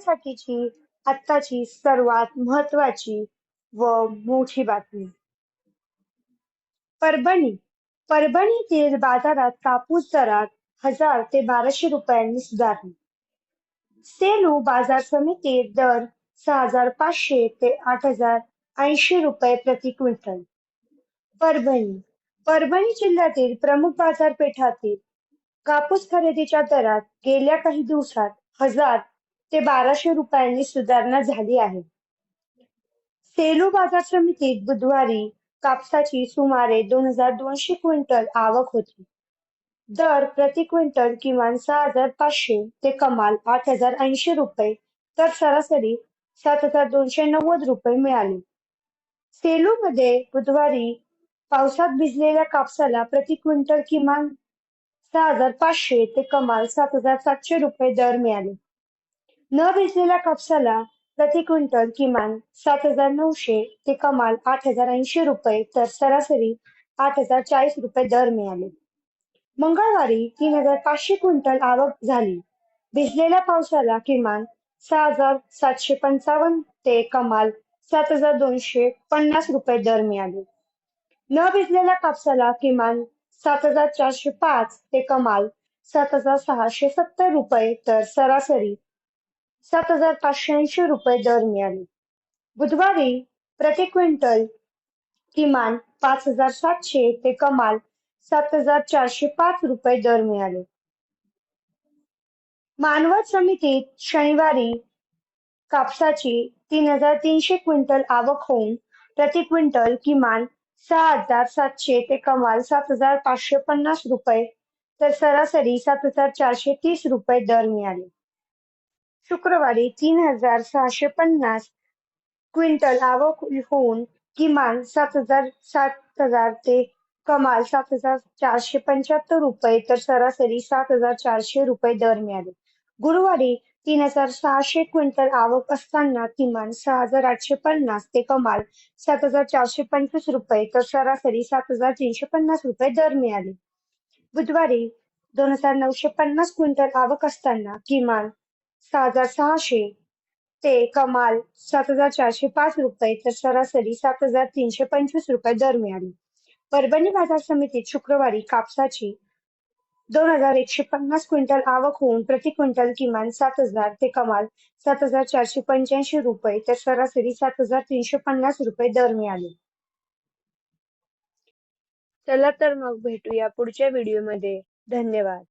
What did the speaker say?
सगळ्यांसाठीची आत्ताची सर्वात महत्वाची व मोठी बातमी. परभणी. परभणीतील बाजारात कापूस दरात हजार ते बाराशे रुपयांनी सुधारली. सेलू बाजार समितीत दर सहा हजार पाचशे ते आठ हजार ऐंशी रुपये प्रति क्विंटल. परभणी. परभणी जिल्ह्यातील प्रमुख बाजारपेठातील कापूस खरेदीच्या दरात गेल्या काही दिवसात हजार ते बाराशे रुपयांनी सुधारणा झाली आहे. सेलू बाजार समितीत बुधवारी कापसाची सुमारे दोन हजार दोनशे क्विंटल आवक होती. दर प्रति क्विंटल किमान सहा हजार पाचशे ते कमाल आठ हजार ऐंशी रुपये तर सरासरी सात हजार दोनशे नव्वद रुपये मिळाले. सेलू मध्ये बुधवारी पावसात भिजलेल्या कापसाला प्रति क्विंटल किमान सहा हजार पाचशे ते कमाल सात हजार सातशे रुपये दर मिळाले. न भिजलेल्या कापसाला प्रति क्विंटल किमान सात हजार नऊशे ते कमाल आठ हजार ऐंशी रुपये तर सरासरी आठ हजार चाळीस रुपये दर मिळाले. मंगळवारी तीन हजार पाचशे क्विंटल आवक झाली. भिजलेल्या पावसाला किमान सहा हजार सातशे पंचावन्न ते कमाल सात हजार दोनशे पन्नास रुपये दर मिळाले. न भिजलेल्या कापसाला किमान सात हजार चारशे पाच ते कमाल सात हजार सहाशे सत्तर रुपये तर सरासरी सात हजार पाचशे ऐंशी रुपये दर मिळाले. बुधवारी प्रति क्विंटल किमान पाच हजार सातशे ते कमाल सात हजार चारशे पाच रुपये दर मिळाले. मानवत समितीत शनिवारी कापसाची तीन हजार तीनशे क्विंटल आवक होऊन प्रति क्विंटल किमान सहा हजार सातशे ते कमाल सात हजार पाचशे पन्नास रुपये तर सरासरी सात हजार चारशे तीस रुपये दर मिळाले. शुक्रवारी तीन हजार सहाशे पन्नास क्विंटल आवक होऊन किमान सात हजार सात हजार ते कमाल सात हजार चारशे पंच्याहत्तर रुपये तर सरासरी सात हजार चारशे रुपये दर मिळाले. गुरुवारी तीन हजार सहाशे क्विंटल आवक असताना किमान सहा हजार आठशे पन्नास ते कमाल सात हजार चारशे पंचवीस रुपये तर सरासरी सात हजार तीनशे पन्नास रुपये दर मिळाले. बुधवारी दोन हजार नऊशे पन्नास क्विंटल आवक असताना किमान सहा हजार सहाशे. ते कमाल सात हजार चारशे पाच रुपये तर सरासरी सात हजार तीनशे पंचवीस रुपये दर मिळाले. परभणी बाजार समितीत शुक्रवारी कापसाची दोन हजार एकशे पन्नास क्विंटल आवक होऊन प्रति क्विंटल किमान सात हजार ते कमाल सात हजार चारशे पंच्याऐंशी रुपये तर सरासरी सात हजार तीनशे पन्नास रुपये दर मिळाले. चला तर मग भेटूया पुढच्या व्हिडिओमध्ये. धन्यवाद.